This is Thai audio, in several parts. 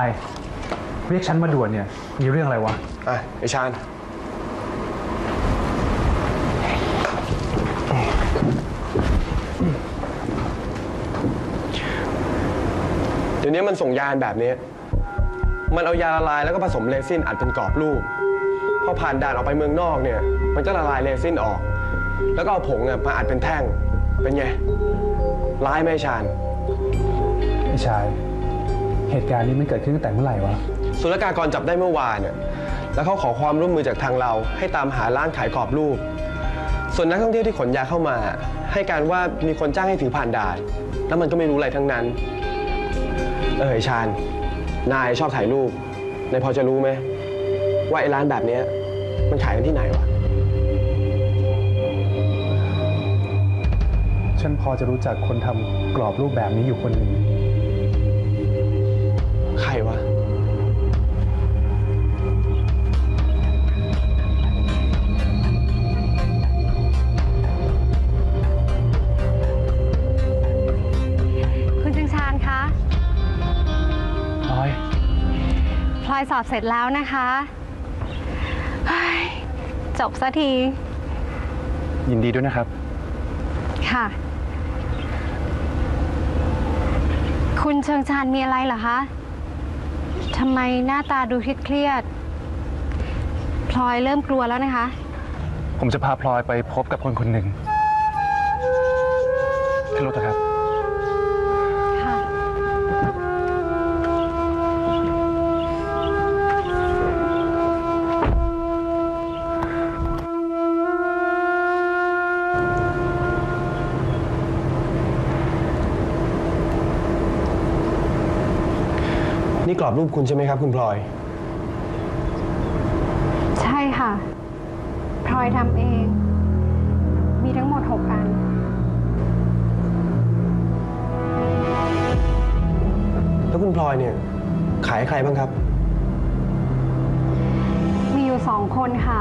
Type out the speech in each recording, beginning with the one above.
าย เรียกฉันมาด่วนเนี่ย มีเรื่องอะไรวะ อะไอชาญเดี๋ยวนี้มันส่งยานแบบนี้ มันเอายาละลายแล้วก็ผสมเรซินอัดเป็นกรอบรูป พอผ่านด่านออกไปเมืองนอกเนี่ย มันจะละลายเรซินออก แล้วก็เอาผงอะมาอัดเป็นแท่ง เป็นไง ร้ายไหมไอ้ชาญไอ้ชาย เหตุการณ์นี้มันเกิดขึ้นตั้งแต่เมื่อไหร่วะ ศุลกากรจับได้เมื่อวานเนี่ยแล้วเขาขอความร่วมมือจากทางเรา ให้ตามหาร้านขายกรอบรูป ส่วนนักท่องเที่ยวที่ขนยาเข้ามา ให้การว่ามีคนจ้างให้ถือผ่านด่าน แล้วมันก็ไม่รู้อะไรทั้งนั้น เออไอ้ชาญนายชอบถ่ายรูปนายพอจะรู้ไหมว่าไอ้ร้านแบบเนี้ยมันขายกันที่ไหนวะ ฉันพอจะรู้จักคนทำกรอบรูปแบบนี้อยู่คนหนึ่ง ลอยสอบเสร็จแล้วนะคะเฮ้ยจบสักที ยินดีด้วยนะครับ ค่ะ คุณเชิงชานมีอะไรเหรอคะทำไมหน้าตาดูเครียดๆพลอยเริ่มกลัวแล้วนะคะ ผมจะพาพลอยไปพบกับคนคนหนึ่งขึ้นรถเถอะครับ นี่กรอบรูปคุณใช่ไหมครับ คุณพลอย ใช่ค่ะ พลอยทำเอง มีทั้งหมด 6 อัน แล้วคุณพลอยเนี่ย ขายให้ใครบ้างครับ มีอยู่สองคนค่ะ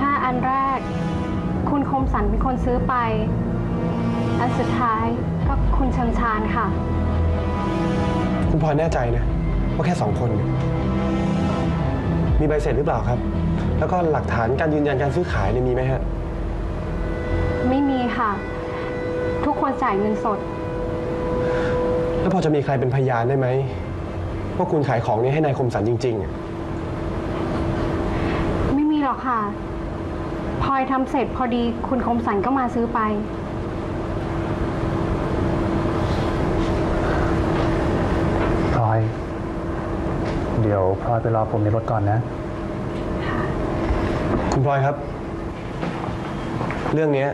ห้าอันแรก คุณคมสันเป็นคนซื้อไป อันสุดท้ายก็คุณเชิงชานค่ะ คุณพลอยแน่ใจนะว่าแค่สองคนเนี่ยมีใบเสร็จหรือเปล่าครับ แล้วก็หลักฐานการยืนยันการซื้อขายเนี่ยมีไหมฮะ ไม่มีค่ะ ทุกคนจ่ายเงินสด แล้วพอจะมีใครเป็นพยานได้ไหมว่าคุณขายของนี้ให้นายคมสันจริง ๆอะไม่มีหรอกค่ะพลอยทำเสร็จพอดีคุณคมสันก็มาซื้อไป พลอย เดี๋ยวพลอยไปรอผมในรถก่อนนะ คุณพลอยครับ เรื่องเนี้ย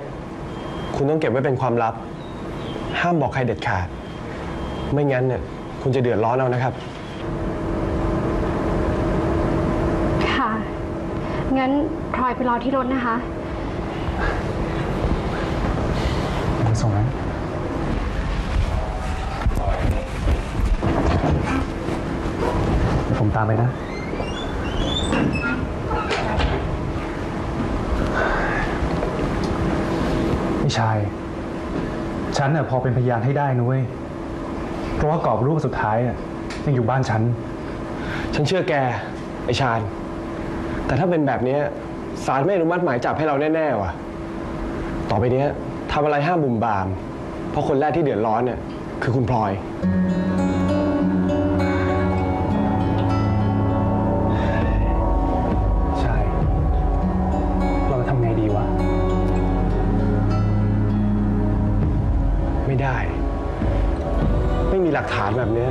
คุณต้องเก็บไว้เป็นความลับ ห้ามบอกใครเด็ดขาด ไม่งั้นเนี่ยคุณจะเดือดร้อนเอานะครับ ค่ะ งั้นพลอยไปรอที่รถนะคะ ผมส่งนะเดี๋ยวผมตามไปนะ ไม่ใช่ฉันน่ะพอเป็นพยานให้ได้นุ้ย เพราะว่ากรอบรูปสุดท้ายอะยังอยู่บ้านฉัน ฉันเชื่อแก ไอชาญ แต่ถ้าเป็นแบบเนี้ยศาลไม่อนุมัติหมายจับให้เราแน่ๆว่ะ ต่อไปเนี้ยทำอะไรห้ามบุ่มบาม เพราะคนแรกที่เดือดร้อนเนี่ยคือคุณพลอย ไม่ได้ ไม่มีหลักฐานแบบเนี้ย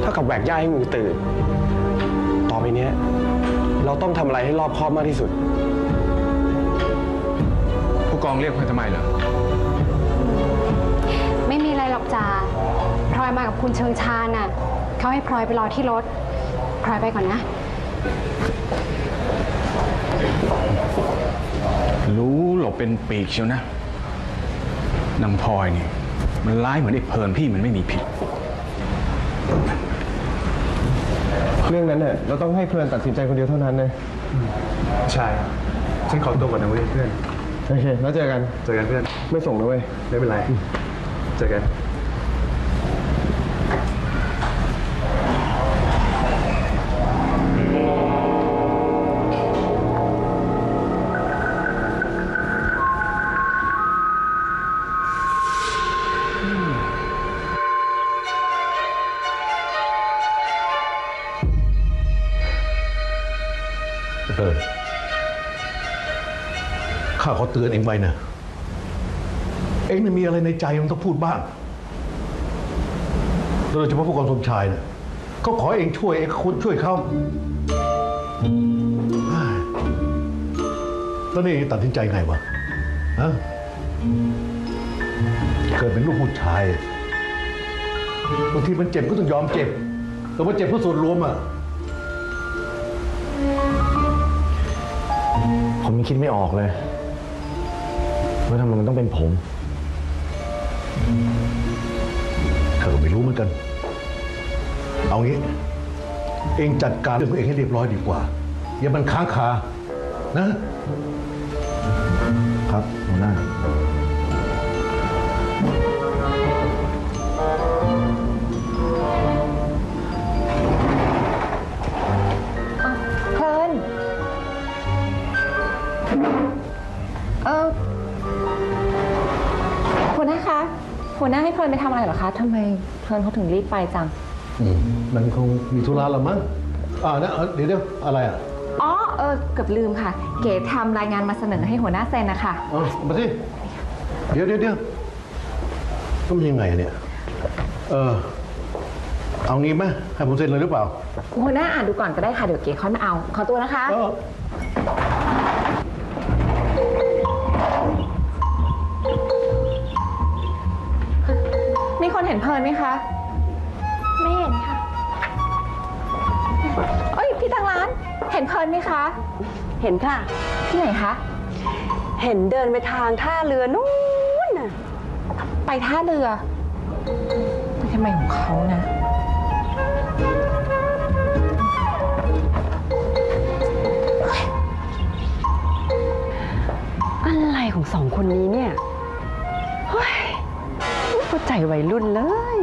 เท่ากับแหวกย่าให้งูตื่น ต่อไปเนี้ยเราต้องทำอะไรให้รอบคอบมากที่สุด ผู้กองเรียกมาทำไมเหรอ ไม่มีอะไรหรอกจ่าพลอยมากับคุณเชิงชานน่ะเขาให้พลอยไปรอที่รถพลอยไปก่อนนะรู้หลบเป็นปีกเชียวนะนางพลอยนี่ มันร้ายเหมือนไอ้เพลินพี่มันไม่มีผิด เรื่องนั้นเนี่ยเราต้องให้เพลินตัดสินใจคนเดียวเท่านั้นเลยใช่ ฉันขอตัวก่อนนะเว้ยเพื่อน โอเค แล้วเจอกัน เจอกันเพื่อน ไม่ส่งนะเว้ย ไม่เป็นไร เจอกัน เพลินข้าขอเตือนเองไว้นะ เองมีอะไรในใจมันต้องพูดบ้างโดยเฉพาะผู้กองสมชายเนี่ยเขาขอเองช่วยเองควรช่วยเขาแล้วนี่ตัดสินใจไงวะฮะเกิดเป็นลูกผู้ชายบางทีมันเจ็บก็ต้องยอมเจ็บ แต่ว่าเจ็บเพื่อส่วนรวมอะ ผมยังคิดไม่ออกเลยว่าทำไมมันต้องเป็นผมข้าก็ไม่รู้เหมือนกัน เอางี้ เองจัดการเรื่องของเองให้เรียบร้อยดีกว่า อย่ามันค้างคานะ ครับหัวหน้า เออหัวหน้าคะหัวหน้าให้เพลินไปทำอะไรเหรอคะทำไมเพลินเขาถึงรีบไปจังอืมมันคงมีธุระละมั้งอ่านะเอ้าเดี๋ยวเดี๋ยวอะไรอะอ๋อเออเกือบลืมค่ะ เก๋ทำรายงานมาเสนอให้หัวหน้าเซ็นนะคะเอามาสิเดี๋ยวเดี๋ยวเดี๋ยวก็มันยังไงเนี่ย เออ เอางี้ไหมให้ผมเซ็นเลยหรือเปล่า หัวหน้าอ่านดูก่อนก็ได้ค่ะ เดี๋ยวเก๋ค่อยมาเอา ขอตัวนะคะ เออ คนเห็นเพลินไหมคะ ไม่เห็นค่ะ เอ้ย พี่ตังร้าน เห็นเพลินไหมคะ เห็นค่ะ ที่ไหนคะ เห็นเดินไปทางท่าเรือนู้นน่ะ ไปท่าเรือไปทำไมของเขานะอะไรของสองคนนี้เนี่ยเฮ้ย ไม่เข้าใจวัยรุ่นเลย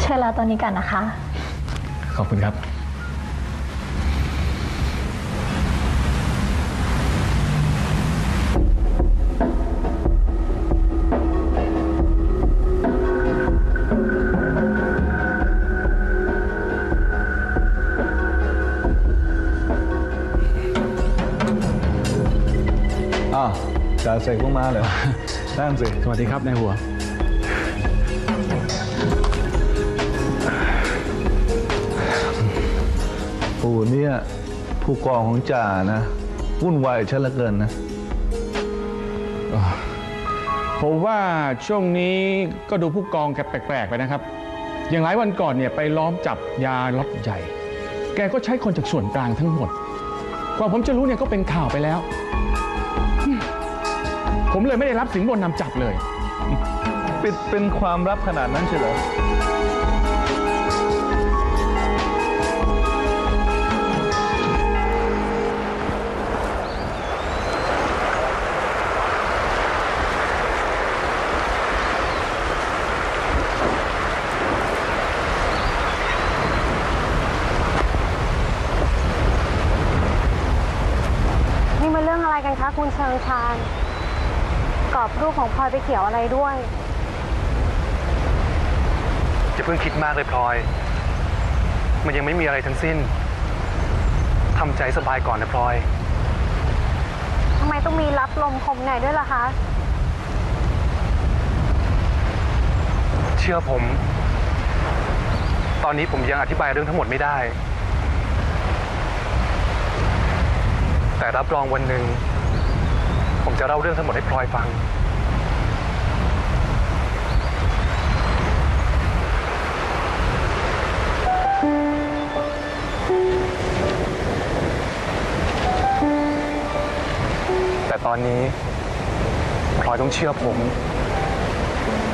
เชิญแล้วตอนนี้กันนะคะ ขอบคุณครับ จ่าเสกเพิ่งมาเลยนั่งสิ สวัสดีครับนายหัว ปู่เนี่ยผู้กองของจ่านะวุ่นวายกับฉันเหลือเกินนะ ผมว่าช่วงนี้ก็ดูผู้กองแกแปลกๆไปนะครับ อย่างหลายวันก่อนเนี่ยไปล้อมจับยาล็อตใหญ่ แกก็ใช้คนจากส่วนกลางทั้งหมด กว่าผมจะรู้เนี่ยก็เป็นข่าวไปแล้ว ผมเลยไม่ได้รับสินบนนำจับเลย ปิดเป็นความลับขนาดนั้นใช่เหรอนี่มันเรื่องอะไรกันคะคุณเชิงชาญ กรอบรูปของพลอยไปเกี่ยวอะไรด้วยอย่าเพิ่งคิดมากเลยพลอย มันยังไม่มีอะไรทั้งสิ้น ทำใจสบายก่อนนะพลอย ทำไมต้องมีรับลมคมในด้วยล่ะคะ เชื่อผม ตอนนี้ผมยังอธิบายเรื่องทั้งหมดไม่ได้ แต่รับรองวันหนึ่ง ผมจะเล่าเรื่องทั้งหมดให้พลอยฟัง แต่ตอนนี้พลอยต้องเชื่อผม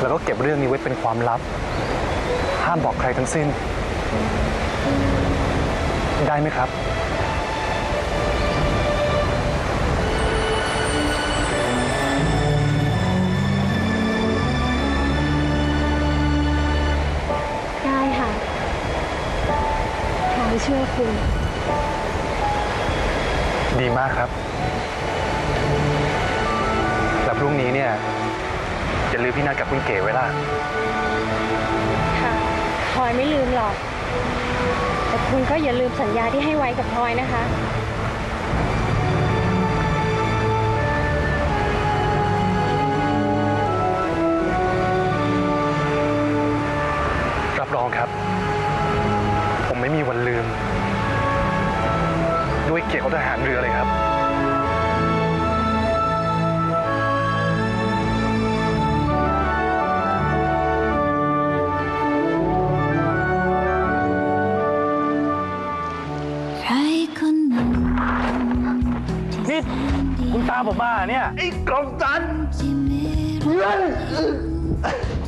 แล้วก็เก็บเรื่องนี้ไว้เป็นความลับ ห้ามบอกใครทั้งสิ้น ได้ไหมครับ พลอยเชื่อคุณ ดีมากครับ แล้วพรุ่งนี้เนี่ยอย่าลืมพี่นัดกับคุณเก๋ไว้ล่ะ ค่ะพลอยไม่ลืมหรอก แต่คุณก็อย่าลืมสัญญาที่ให้ไว้กับพลอยนะคะ ทหารเรือเลยครับใครคนหนึ่งนี่คุณตามผมมาเนี่ยไอ้กองจันที่ไม่รู้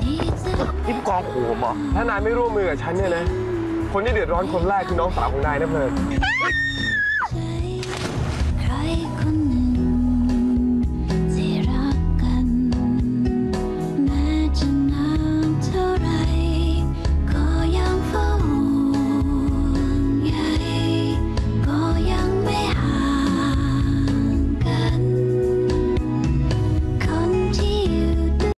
ที่จะนี่ผู้กองขู่ผมเหรอถ้านายไม่ร่วมมือกับฉันเนี่ยนะ คนที่เดือดร้อนคนแรกคือน้องสาวของนายนะเพลิน